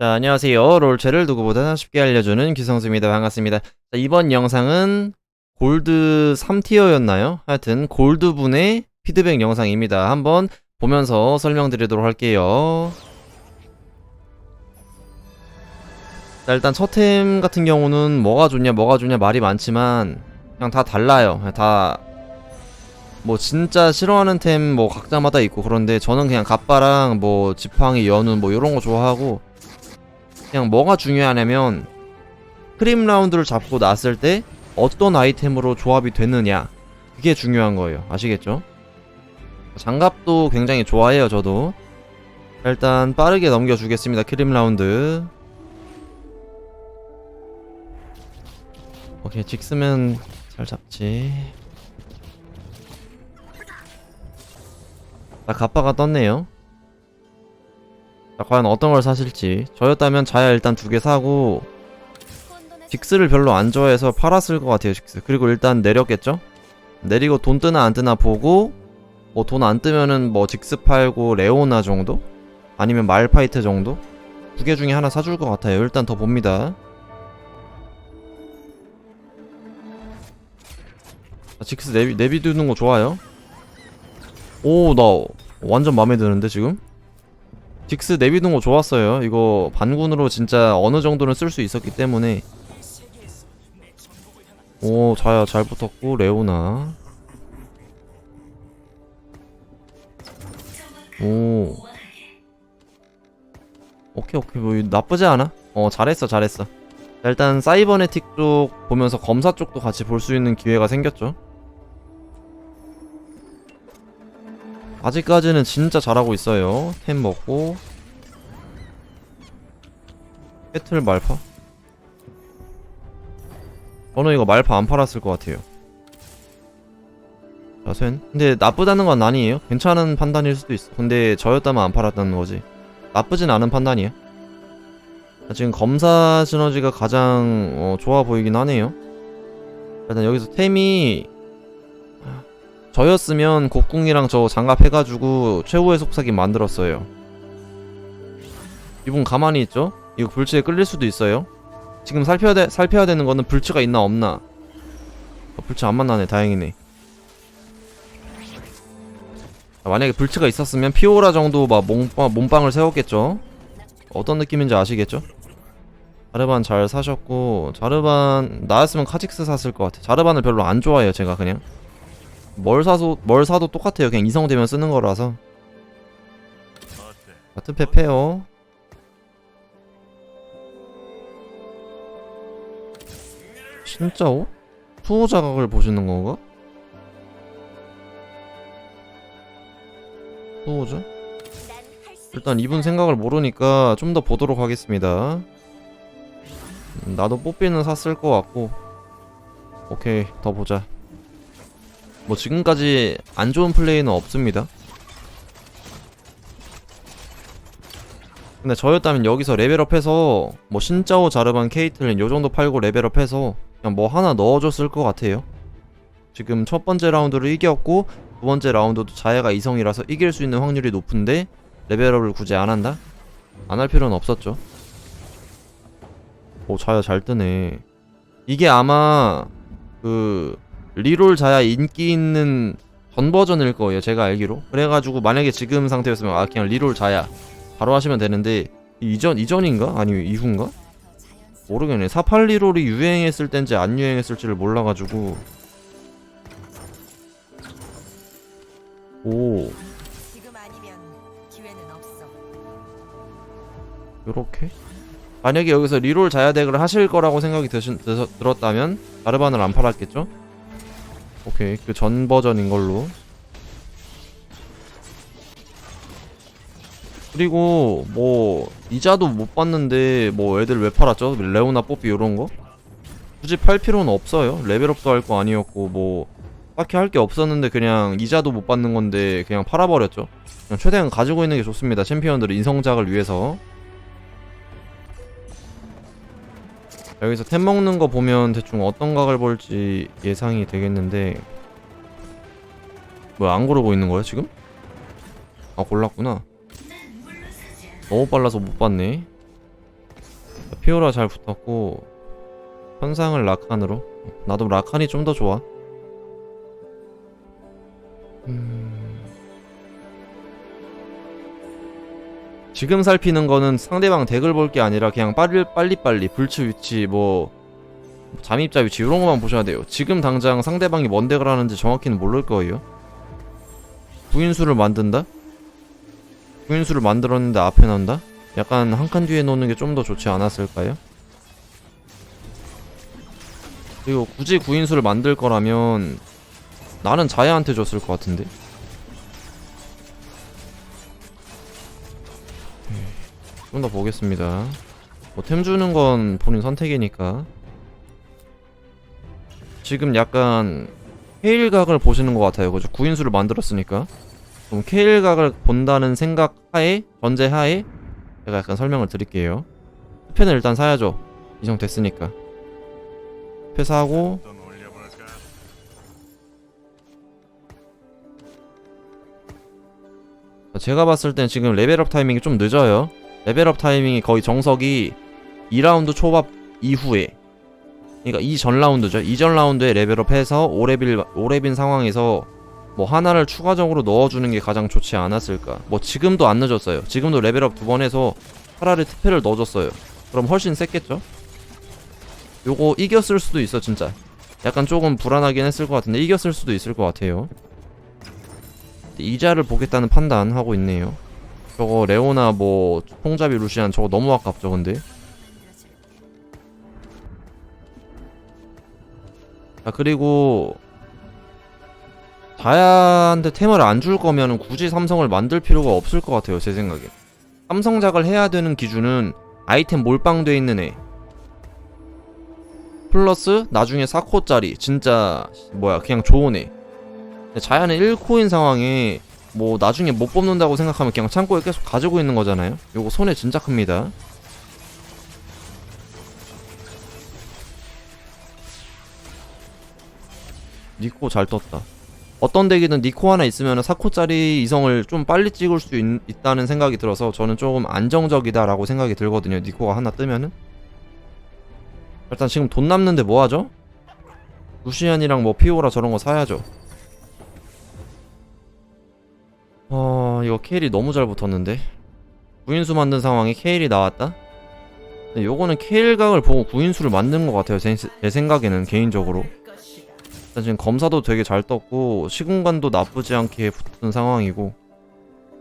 자, 안녕하세요. 롤체를 누구보다 쉽게 알려주는 기성수입니다. 반갑습니다. 자, 이번 영상은 골드 3티어였나요? 하여튼 골드분의 피드백 영상입니다. 한번 보면서 설명드리도록 할게요. 자, 일단 첫템 같은 경우는 뭐가 좋냐, 뭐가 좋냐 말이 많지만 그냥 다 달라요. 다 뭐 진짜 싫어하는 템 뭐 각자마다 있고 그런데 저는 그냥 갑바랑 뭐 지팡이 연운 뭐 이런 거 좋아하고 그냥 뭐가 중요하냐면 크림 라운드를 잡고 났을 때 어떤 아이템으로 조합이 되느냐. 그게 중요한 거예요. 아시겠죠? 장갑도 굉장히 좋아해요 저도. 자, 일단 빠르게 넘겨주겠습니다 크림 라운드. 오케이 직스면 잘 잡지. 자 갑바가 떴네요 자 과연 어떤 걸 사실지 저였다면 자야 일단 두 개 사고 직스를 별로 안 좋아해서 팔았을 것 같아요 직스 그리고 일단 내렸겠죠? 내리고 돈 뜨나 안 뜨나 보고 뭐 돈 안 뜨면은 뭐 직스 팔고 레오나 정도? 아니면 말파이트 정도? 두 개 중에 하나 사줄 것 같아요 일단 더 봅니다 자, 직스 내비, 내비 두는 거 좋아요 오 나 완전 마음에 드는데 지금? 직스 내비둔 거 좋았어요. 이거 반군으로 진짜 어느 정도는 쓸 수 있었기 때문에. 오, 자야 잘 붙었고, 레오나. 오. 오케이, 오케이. 뭐, 나쁘지 않아. 어, 잘했어, 잘했어. 자, 일단 사이버네틱 쪽 보면서 검사 쪽도 같이 볼 수 있는 기회가 생겼죠. 아직까지는 진짜 잘하고 있어요. 템 먹고 배틀 말파? 저는 이거 말파 안 팔았을 것 같아요. 자, 쇤. 근데 나쁘다는 건 아니에요. 괜찮은 판단일 수도 있어. 근데 저였다면 안 팔았다는 거지. 나쁘진 않은 판단이야. 자, 지금 검사 시너지가 가장 어, 좋아 보이긴 하네요. 일단 여기서 템이 저였으면 곡궁이랑 저 장갑 해가지고 최후의 속삭임 만들었어요. 이분 가만히 있죠? 이거 불치에 끌릴 수도 있어요. 지금 살펴야 돼, 살펴야 되는 거는 불치가 있나 없나. 어, 불치 안 만나네, 다행이네. 아, 만약에 불치가 있었으면 피오라 정도 막 몸빵, 몸빵을 세웠겠죠? 어떤 느낌인지 아시겠죠? 자르반 잘 사셨고, 자르반, 나였으면 카직스 샀을 것 같아. 자르반을 별로 안 좋아해요, 제가 그냥. 뭘 사도 뭘 사도 똑같아요. 그냥 이성 되면 쓰는 거라서. 같은 페페요. 진짜오? 투호 자각을 보시는 건가? 투호죠? 일단 이분 생각을 모르니까 좀 더 보도록 하겠습니다. 음, 나도 뽀삐는 샀을 것 같고. 오케이, 더 보자. 뭐 지금까지 안 좋은 플레이는 없습니다. 근데 저였다면 여기서 레벨업해서 뭐 신짜오 자르반 케이틀린 요 정도 팔고 레벨업해서 그냥 뭐 하나 넣어줬을 것 같아요. 지금 첫 번째 라운드를 이겼고 두 번째 라운드도 자야가 이성이라서 이길 수 있는 확률이 높은데 레벨업을 굳이 안 한다? 안 할 필요는 없었죠. 오 자야 잘 뜨네. 이게 아마 그 리롤 자야 인기 있는 전 버전일 거예요. 제가 알기로. 그래가지고 만약에 지금 상태였으면 아 그냥 리롤 자야 바로 하시면 되는데 이전 이전인가 아니면 이후인가 모르겠네. 48 리롤이 유행했을 땐지 안 유행했을지를 몰라가지고 오. 요렇게 만약에 여기서 리롤 자야 덱을 하실 거라고 생각이 드신, 드, 들었다면 자르반을 안 팔았겠죠? 오케이 그 전 버전인 걸로. 그리고 뭐 이자도 못 봤는데 뭐 애들 왜 팔았죠? 레오나 뽀삐 이런 거? 굳이 팔 필요는 없어요. 레벨업도 할 거 아니었고 뭐 딱히 할 게 없었는데 그냥 이자도 못 받는 건데 그냥 팔아버렸죠. 그냥 최대한 가지고 있는 게 좋습니다. 챔피언들의 인성작을 위해서 여기서 템 먹는 거 보면 대충 어떤 각을 볼지 예상이 되겠는데 뭐야 안 고르고 있는 거야 지금? 아 골랐구나. 너무 빨라서 못 봤네. 피오라 잘 붙었고 현상을 라칸으로. 나도 라칸이 좀 더 좋아. 음... 지금 살피는 거는 상대방 덱을 볼 게 아니라 그냥 빨리 빨리 빨리 불치 위치 뭐 잠입자 위치 이런 것만 보셔야 돼요 지금 당장 상대방이 뭔 덱을 하는지 정확히는 모를 거예요 구인수를 만든다? 구인수를 만들었는데 앞에 넣는다? 약간 한 칸 뒤에 놓는 게 좀 더 좋지 않았을까요? 그리고 굳이 구인수를 만들 거라면 나는 자야한테 줬을 것 같은데 좀 더 보겠습니다. 뭐 템 주는 건 본인 선택이니까. 지금 약간 케일각을 보시는 것 같아요. 그죠? 구인수를 만들었으니까. 그럼 케일각을 본다는 생각 하에 전제 하에 제가 약간 설명을 드릴게요. 스펜을 일단 사야죠. 이정 됐으니까. 스페 사고. 제가 봤을 땐 지금 레벨업 타이밍이 좀 늦어요 레벨업 타이밍이 거의 정석이 2라운드 초밥 이후에 그러니까 이전 라운드죠. 이전 라운드에 레벨업 해서 5레빌 5레빈 상황에서 뭐 하나를 추가적으로 넣어주는 게 가장 좋지 않았을까. 뭐 지금도 안 늦었어요. 지금도 레벨업 두 번 해서 차라리 특패를 넣어줬어요. 그럼 훨씬 셌겠죠? 요거 이겼을 수도 있어 진짜. 약간 조금 불안하긴 했을 것 같은데 이겼을 수도 있을 것 같아요. 이자를 보겠다는 판단하고 있네요 저거 레오나 뭐 통잡이 루시안 저거 너무 아깝죠 근데? 아 그리고 자야한테 템을 안 줄 거면 굳이 삼성을 만들 필요가 없을 것 같아요 제 생각에 삼성작을 해야 되는 기준은 아이템 몰빵돼 있는 애. 플러스 나중에 4코짜리. 진짜 뭐야 그냥 좋은 애. 자야는 1코인 상황에 뭐 나중에 못 뽑는다고 생각하면 그냥 창고에 계속 가지고 있는 거잖아요. 요거 손해 진짜 큽니다. 니코 잘 떴다. 어떤 덱이든 니코 하나 있으면 4코짜리 이성을 좀 빨리 찍을 수 있, 있다는 생각이 들어서 저는 조금 안정적이다라고 생각이 들거든요. 니코가 하나 뜨면은. 일단 지금 돈 남는데 뭐하죠? 루시안이랑 뭐 피오라 저런 거 사야죠 어 이거 케일이 너무 잘 붙었는데 구인수 만든 상황에 케일이 나왔다? 근데 요거는 케일각을 보고 구인수를 만든 것 같아요 제, 제 생각에는 개인적으로 일단 지금 검사도 되게 잘 떴고 시공간도 나쁘지 않게 붙은 상황이고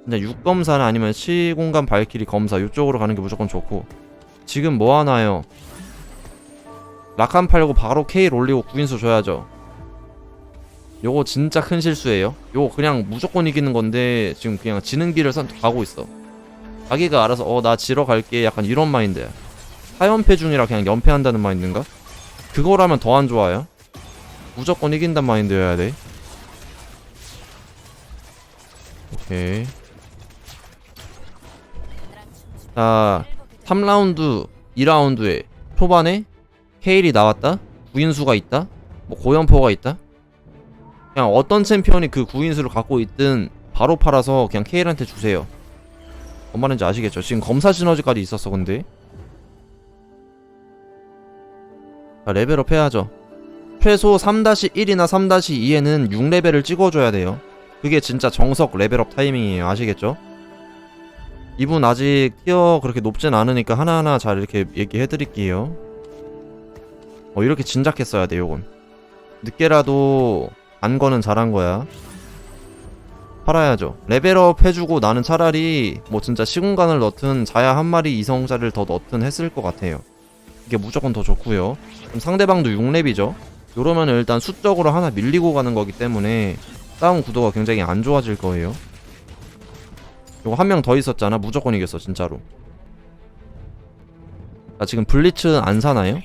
근데 6검사나 아니면 시공간 발키리 검사 이쪽으로 가는 게 무조건 좋고 지금 뭐 하나요? 라칸 팔고 바로 케일 올리고 구인수 줘야죠 요거 진짜 큰 실수예요. 요거 그냥 무조건 이기는 건데 지금 그냥 지는 길을 선 가고 있어. 자기가 알아서 어 나 지러 갈게 약간 이런 마인드야. 사연패 중이라 그냥 연패한다는 마인드인가? 그거라면 더 안 좋아요. 무조건 이긴단 마인드여야 돼. 오케이. 자, 3라운드, 2라운드에 초반에 케일이 나왔다. 구인수가 있다. 뭐 고연포가 있다. 그냥 어떤 챔피언이 그 구인수를 갖고 있든 바로 팔아서 그냥 케일한테 주세요. 뭔 말인지 아시겠죠? 지금 검사 시너지까지 있었어 근데 자, 레벨업 해야죠. 최소 3-1이나 3-2에는 6레벨을 찍어줘야 돼요. 그게 진짜 정석 레벨업 타이밍이에요. 아시겠죠? 이분 아직 티어 그렇게 높진 않으니까 하나하나 잘 이렇게 얘기해드릴게요. 어, 이렇게 진작했어야 돼, 요건. 늦게라도 안 거는 잘한 거야. 팔아야죠. 레벨업 해주고 나는 차라리 뭐 진짜 시공간을 넣든 자야 한 마리 이성자를 더 넣든 했을 것 같아요. 이게 무조건 더 좋고요. 그럼 상대방도 6렙이죠. 요러면 일단 수적으로 하나 밀리고 가는 거기 때문에 싸움 구도가 굉장히 안 좋아질 거예요. 요거 한 명 더 있었잖아. 무조건 이겼어 진짜로. 아 지금 블리츠 안 사나요?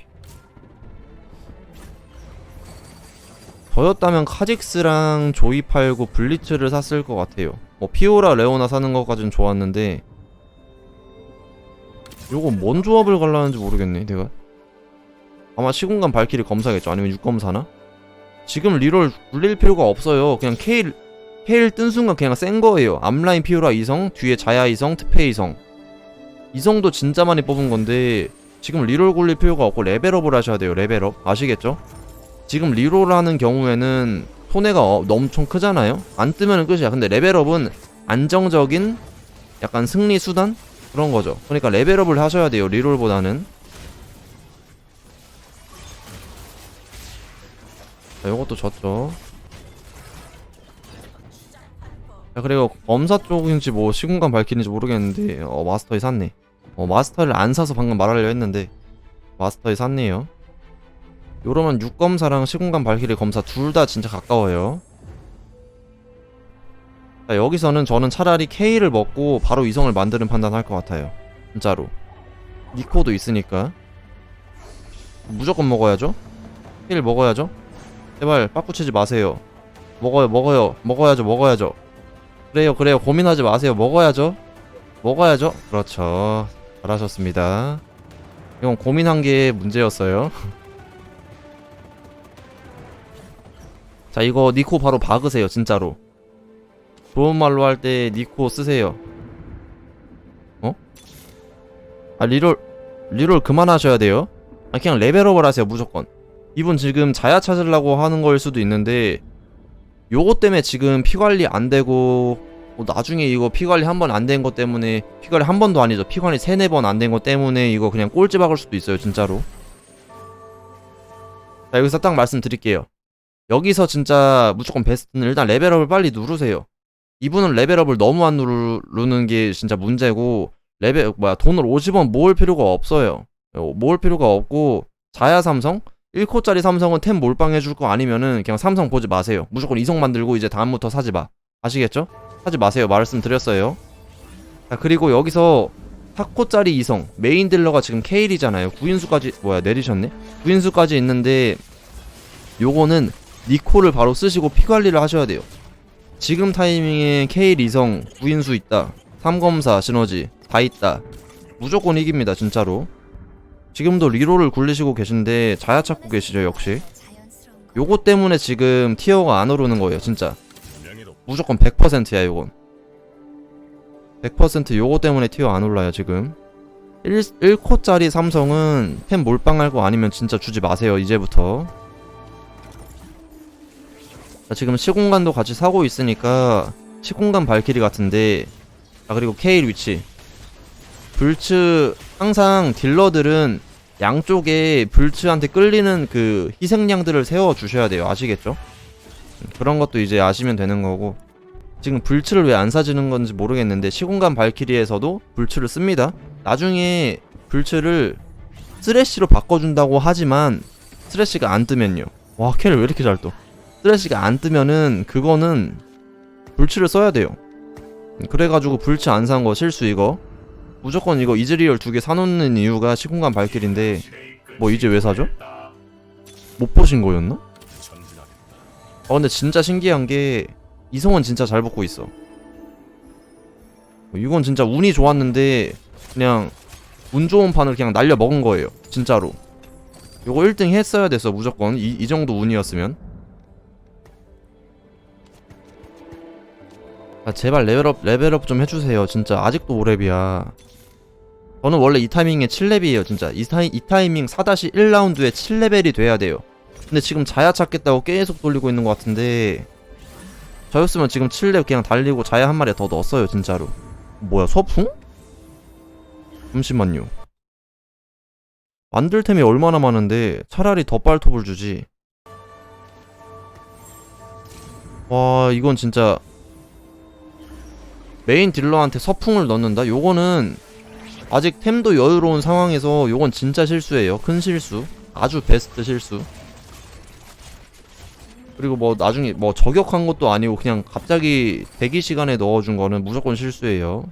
저였다면 카직스랑 조이 팔고 블리츠를 샀을 것 같아요. 뭐 피오라 레오나 사는 것까진 좋았는데 요거 뭔 조합을 갈라는지 모르겠네 내가 아마 시공간 발키리 검사겠죠 아니면 6검사나? 지금 리롤 굴릴 필요가 없어요 그냥 케일 케일 뜬 순간 그냥 센 거예요 앞라인 피오라 이성 뒤에 자야 이성 트페 이성 이성도 진짜 많이 뽑은 건데 지금 리롤 굴릴 필요가 없고 레벨업을 하셔야 돼요 레벨업 아시겠죠? 지금 리롤 하는 경우에는 손해가 어- 엄청 크잖아요? 안 뜨면 끝이야. 근데 레벨업은 안정적인 약간 승리 수단? 그런 거죠. 그러니까 레벨업을 하셔야 돼요 리롤보다는. 자, 요것도 졌죠. 자 그리고 검사 쪽인지 뭐 시공간 밝히는지 모르겠는데 어 마스터에 샀네. 어 마스터를 안 사서 방금 말하려 했는데 마스터에 샀네요 요러면 6검사랑 시공간 발키리 검사 둘 다 진짜 가까워요. 자 여기서는 저는 차라리 K를 먹고 바로 이성을 만드는 판단할 것 같아요. 진짜로. 니코도 있으니까. 무조건 먹어야죠. K를 먹어야죠. 제발 빠꾸치지 마세요. 먹어요 먹어요. 먹어야죠 먹어야죠. 그래요 그래요. 고민하지 마세요. 먹어야죠. 먹어야죠. 그렇죠. 잘하셨습니다. 이건 고민한 게 문제였어요 자 이거 니코 바로 박으세요 진짜로. 좋은 말로 할 때 니코 쓰세요. 어? 아 리롤 리롤 그만하셔야 돼요. 아 그냥 레벨업을 하세요 무조건. 이분 지금 자야 찾으려고 하는 걸 수도 있는데 요거 때문에 지금 피관리 안 되고 뭐 나중에 이거 피관리 한 번 안 된 것 때문에 피관리 한 번도 아니죠. 피관리 세네 번 안 된 것 때문에 이거 그냥 꼴찌 박을 수도 있어요 진짜로. 자 여기서 딱 말씀드릴게요 여기서 진짜 무조건 베스트는 일단 레벨업을 빨리 누르세요 이분은 레벨업을 너무 안 누르는 게 진짜 문제고 레벨 뭐야 돈을 50원 모을 필요가 없어요 어, 모을 필요가 없고 자야 삼성 1코짜리 삼성은 템 몰빵 해줄 거 아니면은 그냥 삼성 보지 마세요 무조건 이성 만들고 이제 다음부터 사지 마 아시겠죠? 하지 마세요. 말씀드렸어요. 자, 그리고 여기서 4코짜리 이성 메인 딜러가 지금 케일이잖아요. 구인수까지 뭐야 내리셨네? 구인수까지 있는데 요거는 니코를 바로 쓰시고 피 관리를 하셔야 돼요. 지금 타이밍에 케일 이성 구인수 있다. 삼검사 시너지 다 있다. 무조건 이깁니다 진짜로. 지금도 리롤을 굴리시고 계신데 자야 찾고 계시죠 역시. 요거 때문에 지금 티어가 안 오르는 거예요 진짜. 무조건 100%야 요건 100% 요거 때문에 티어 안 올라요 지금 1, 1코짜리 삼성은 템 몰빵할 거 아니면 진짜 주지 마세요 이제부터 자, 지금 시공간도 같이 사고 있으니까 시공간 발키리 같은데 아 그리고 케일 위치. 불츠 항상 딜러들은 양쪽에 불츠한테 끌리는 그 희생양들을 세워 주셔야 돼요. 아시겠죠? 그런 것도 이제 아시면 되는 거고. 지금 불츠를 왜 안 사지는 건지 모르겠는데 시공간 발키리에서도 불츠를 씁니다. 나중에 불츠를 쓰레쉬로 바꿔준다고 하지만 쓰레쉬가 안 뜨면요. 와 캐를 왜 이렇게 잘 떠 쓰레쉬가 안 뜨면은 그거는 불츠를 써야 돼요 그래가지고 불츠 안산 거 실수 이거 무조건 이거 이즈리얼 두 개 사놓는 이유가 시공간 발키리인데 뭐 이제 왜 사죠? 못 보신 거였나? 아 근데 진짜 신기한 게 이성은 진짜 잘 붙고 있어. 이건 진짜 운이 좋았는데 그냥 운 좋은 판을 그냥 날려 먹은 거예요. 진짜로. 요거 1등 했어야 됐어 무조건 이, 이 정도 운이었으면. 아 제발 레벨업 레벨업 좀 해주세요. 진짜 아직도 5렙이야. 저는 원래 이 타이밍에 7렙이에요 진짜. 이, 타이, 이 타이밍 4-1라운드에 7레벨이 돼야 돼요. 근데 지금 자야 찾겠다고 계속 돌리고 있는 것 같은데 저였으면 지금 7렙 그냥 달리고 자야 한 마리 더 넣었어요 진짜로 뭐야 서풍? 잠시만요 만들 템이 얼마나 많은데 차라리 덧발톱을 주지 와 이건 진짜 메인 딜러한테 서풍을 넣는다? 요거는 아직 템도 여유로운 상황에서 요건 진짜 실수예요 큰 실수 아주 베스트 실수 그리고 뭐 나중에 뭐 저격한 것도 아니고 그냥 갑자기 대기 시간에 넣어준 거는 무조건 실수예요.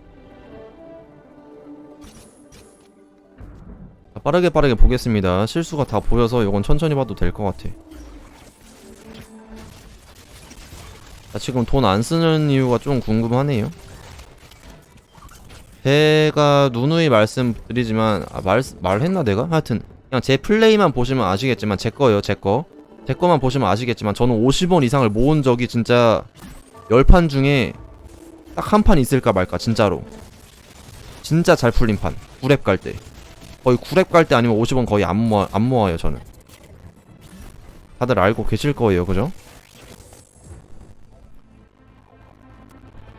자, 빠르게 빠르게 보겠습니다. 실수가 다 보여서 이건 천천히 봐도 될 것 같아. 자, 지금 돈 안 쓰는 이유가 좀 궁금하네요. 제가 누누이 말씀드리지만 아, 말 말했나 내가? 하여튼 그냥 제 플레이만 보시면 아시겠지만 제 거예요, 제 거. 제 거만 보시면 아시겠지만 저는 50원 이상을 모은 적이 진짜 10판 중에 딱 한 판 있을까 말까 진짜로 진짜 잘 풀린 판 9렙 갈때 거의 9렙 갈때 아니면 50원 거의 안 모아 안 모아요 저는 다들 알고 계실 거예요 그죠?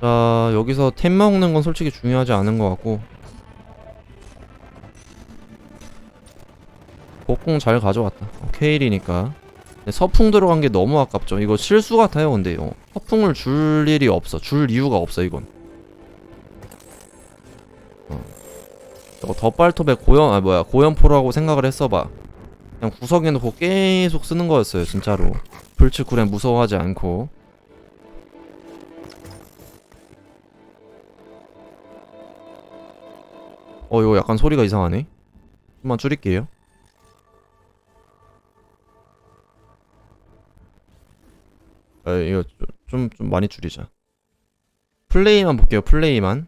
자 여기서 템 먹는 건 솔직히 중요하지 않은 것 같고. 복공 잘 가져왔다. 어, 케일이니까. 서풍 들어간 게 너무 아깝죠. 이거 실수 같아요 근데 요 서풍을 줄 일이 없어. 줄 이유가 없어 이건. 어. 저거 덧발톱에 고연 아 뭐야 고연포라고 생각을 했어봐. 그냥 구석에 놓고 계속 쓰는 거였어요 진짜로. 불치쿠렌 무서워하지 않고 어 이거 약간 소리가 이상하네. 좀만 줄일게요. 아 이거 좀, 좀 많이 줄이자. 플레이만 볼게요 플레이만.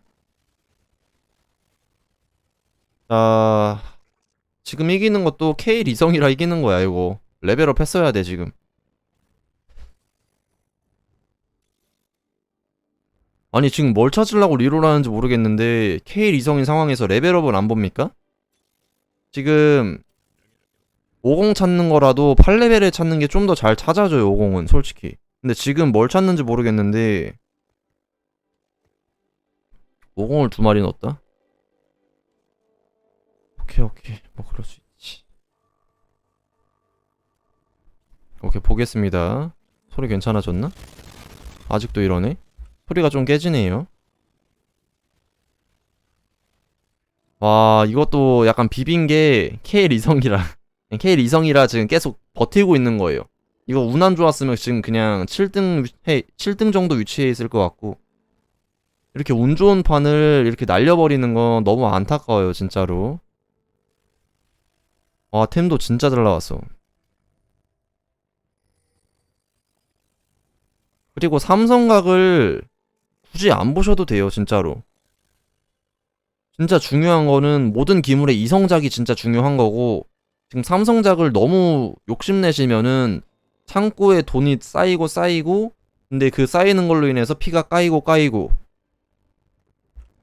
자 지금 이기는 것도 K 리성이라 이기는 거야 이거. 레벨업 했어야 돼 지금 아니 지금 뭘 찾으려고 리롤 하는지 모르겠는데 K 리성인 상황에서 레벨업을 안 봅니까? 지금 50 찾는 거라도 8레벨을 찾는 게 좀 더 잘 찾아줘요 50은 솔직히 근데 지금 뭘 찾는지 모르겠는데 50을 두 마리 넣었다? 오케이 오케이 뭐 그럴 수 있지 오케이 보겠습니다 소리 괜찮아졌나? 아직도 이러네 소리가 좀 깨지네요. 와 이것도 약간 비빈 게 K 리성이라 K 리성이라 지금 계속 버티고 있는 거예요. 이거 운 안 좋았으면 지금 그냥 7등 해 7등 정도 위치에 있을 것 같고. 이렇게 운 좋은 판을 이렇게 날려버리는 건 너무 안타까워요 진짜로. 와 템도 진짜 잘 나왔어. 그리고 삼성각을 굳이 안 보셔도 돼요 진짜로. 진짜 중요한 거는 모든 기물의 이성작이 진짜 중요한 거고 지금 삼성작을 너무 욕심내시면은 창고에 돈이 쌓이고 쌓이고 근데 그 쌓이는 걸로 인해서 피가 까이고 까이고.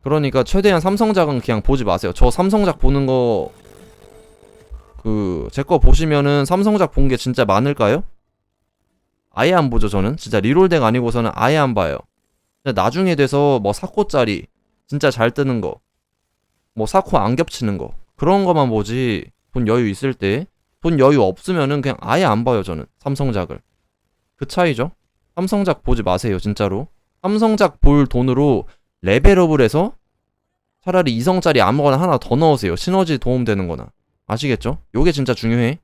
그러니까 최대한 삼성작은 그냥 보지 마세요. 저 삼성작 보는 거 그 제 거 보시면은 삼성작 본 게 진짜 많을까요? 아예 안 보죠 저는. 진짜 리롤덱 아니고서는 아예 안 봐요 나중에 돼서 뭐 사코짜리 진짜 잘 뜨는 거뭐 사코 안 겹치는 거 그런 거만 보지 돈 여유 있을 때 돈 여유 없으면은 그냥 아예 안 봐요 저는 삼성작을. 그 차이죠? 삼성작 보지 마세요 진짜로. 삼성작 볼 돈으로 레벨업을 해서 차라리 이성짜리 아무거나 하나 더 넣으세요 시너지 도움되는 거나. 아시겠죠? 요게 진짜 중요해.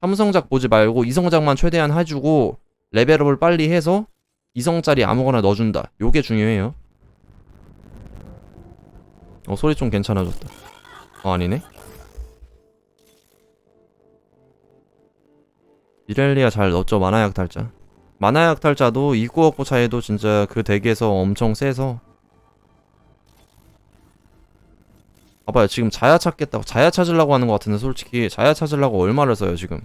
삼성작 보지 말고 이성작만 최대한 해주고 레벨업을 빨리 해서 이성짜리 아무거나 넣어준다. 요게 중요해요. 어 소리 좀 괜찮아졌다. 어 아니네. 이렐리아 잘 넣었죠? 만화 약 탈자. 만화 약 탈자도 이구억고 차이도 진짜 그 덱에서 엄청 세서. 봐봐요. 지금 자야 찾겠다고 자야 찾으려고 하는 것 같은데 솔직히 자야 찾으려고 얼마를 써요 지금?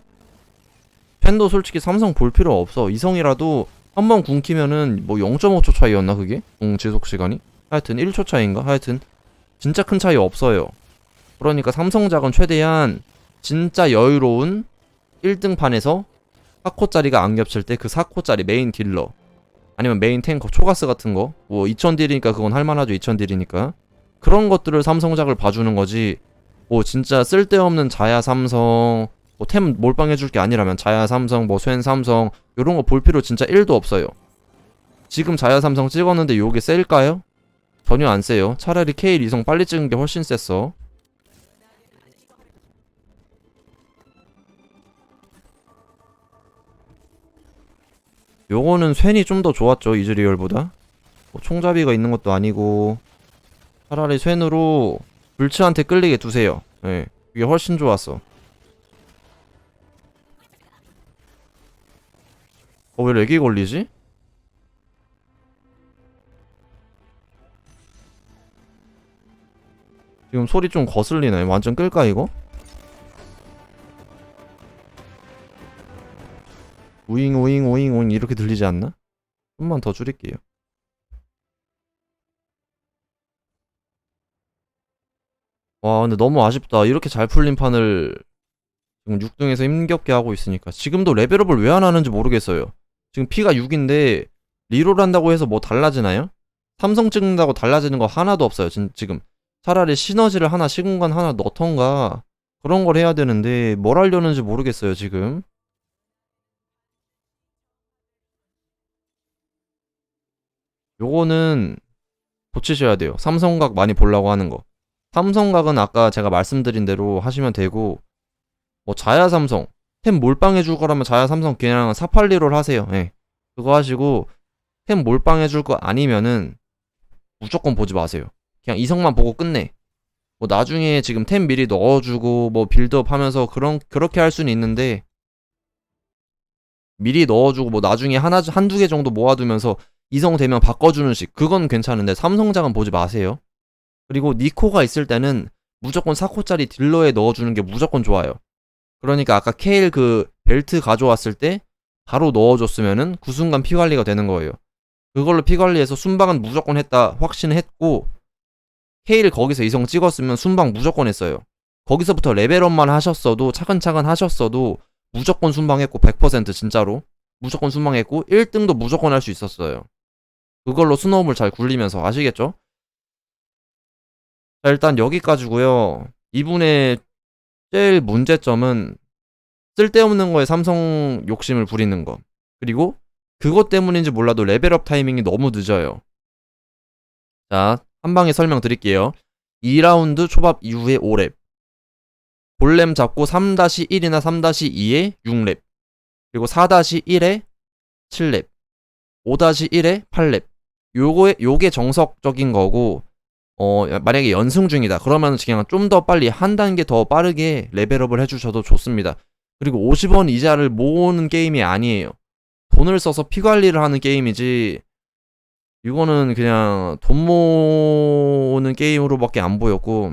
팬도 솔직히 삼성 볼 필요 없어. 이성이라도 한 번 궁키면은 뭐 0.5초 차이였나 그게? 궁 지속 시간이? 하여튼 1초 차이인가? 하여튼 진짜 큰 차이 없어요 그러니까 삼성작은 최대한 진짜 여유로운 1등판에서 4코짜리가 안 겹칠 때 그 4코짜리 메인 딜러 아니면 메인 탱커 초가스 같은 거 뭐 2000딜이니까 그건 할만하죠 2000딜이니까 그런 것들을 삼성작을 봐주는 거지 뭐 진짜 쓸데없는 자야 삼성 뭐 템 몰빵해줄 게 아니라면 자야 삼성 뭐쉔 삼성 요런 거 볼 필요 진짜 1도 없어요. 지금 자야 삼성 찍었는데 요게 셀까요? 전혀 안 세요. 차라리 K 리성 빨리 찍은 게 훨씬 셌어. 요거는 쉔이 좀 더 좋았죠 이즈리얼보다. 뭐 총잡이가 있는 것도 아니고. 차라리 쉔으로 불츠한테 끌리게 두세요. 예 이게 훨씬 좋았어 어 왜 렉이 걸리지? 지금 소리 좀 거슬리네 완전 끌까 이거? 우잉 우잉 우잉 우잉 이렇게 들리지 않나? 좀만 더 줄일게요 와 근데 너무 아쉽다 이렇게 잘 풀린 판을 지금 6등에서 힘겹게 하고 있으니까 지금도 레벨업을 왜 안 하는지 모르겠어요 지금 피가 6인데 리롤 한다고 해서 뭐 달라지나요? 삼성 찍는다고 달라지는 거 하나도 없어요. 진, 지금 차라리 시너지를 하나 시공간 하나 넣던가 그런 걸 해야 되는데 뭘 하려는지 모르겠어요 지금. 요거는 고치셔야 돼요. 삼성각 많이 보려고 하는 거. 삼성각은 아까 제가 말씀드린 대로 하시면 되고 뭐 자야 삼성 템 몰빵해 줄 거라면 자야 삼성 그냥 482롤 하세요. 예. 그거 하시고 템 몰빵해 줄 거 아니면은 무조건 보지 마세요. 그냥 이성만 보고 끝내. 뭐 나중에 지금 템 미리 넣어주고 뭐 빌드업 하면서 그런 그렇게 할 수는 있는데 미리 넣어주고 뭐 나중에 하나 한두 개 정도 모아두면서 이성 되면 바꿔주는 식. 그건 괜찮은데 삼성장은 보지 마세요. 그리고 니코가 있을 때는 무조건 4코짜리 딜러에 넣어주는 게 무조건 좋아요. 그러니까 아까 케일 그 벨트 가져왔을 때 바로 넣어줬으면은 그 순간 피 관리가 되는 거예요. 그걸로 피 관리해서 순방은 무조건 했다 확신했고 케일 거기서 이성 찍었으면 순방 무조건 했어요. 거기서부터 레벨업만 하셨어도 차근차근 하셨어도 무조건 순방했고 100% 진짜로 무조건 순방했고 1등도 무조건 할 수 있었어요. 그걸로 스노우볼 잘 굴리면서 아시겠죠? 자, 일단 여기까지고요. 이분의 제일 문제점은 쓸데없는 거에 삼성 욕심을 부리는 거. 그리고 그것 때문인지 몰라도 레벨업 타이밍이 너무 늦어요. 자, 한 방에 설명드릴게요. 2라운드 초밥 이후에 5렙. 볼렘 잡고 3-1이나 3-2에 6렙. 그리고 4-1에 7렙. 5-1에 8렙. 요거에, 요게 정석적인 거고, 어, 만약에 연승 중이다. 그러면 그냥 좀 더 빨리 한 단계 더 빠르게 레벨업을 해주셔도 좋습니다. 그리고 50원 이자를 모으는 게임이 아니에요. 돈을 써서 피 관리를 하는 게임이지, 이거는 그냥 돈 모으는 게임으로밖에 안 보였고,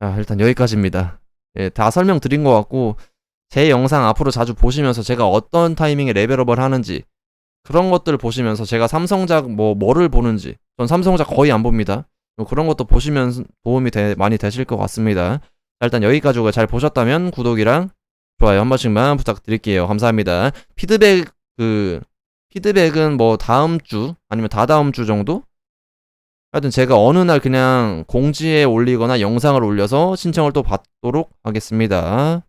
자, 일단 여기까지입니다. 예, 다 설명드린 것 같고, 제 영상 앞으로 자주 보시면서 제가 어떤 타이밍에 레벨업을 하는지, 그런 것들 보시면서 제가 삼성작 뭐 뭐를 보는지 전 삼성작 거의 안 봅니다. 뭐 그런 것도 보시면 도움이 되- 많이 되실 것 같습니다. 자, 일단 여기까지고 잘 보셨다면 구독이랑 좋아요 한 번씩만 부탁드릴게요. 감사합니다. 피드백 그 피드백은 뭐 다음 주 아니면 다다음 주 정도? 하여튼 제가 어느 날 그냥 공지에 올리거나 영상을 올려서 신청을 또 받도록 하겠습니다.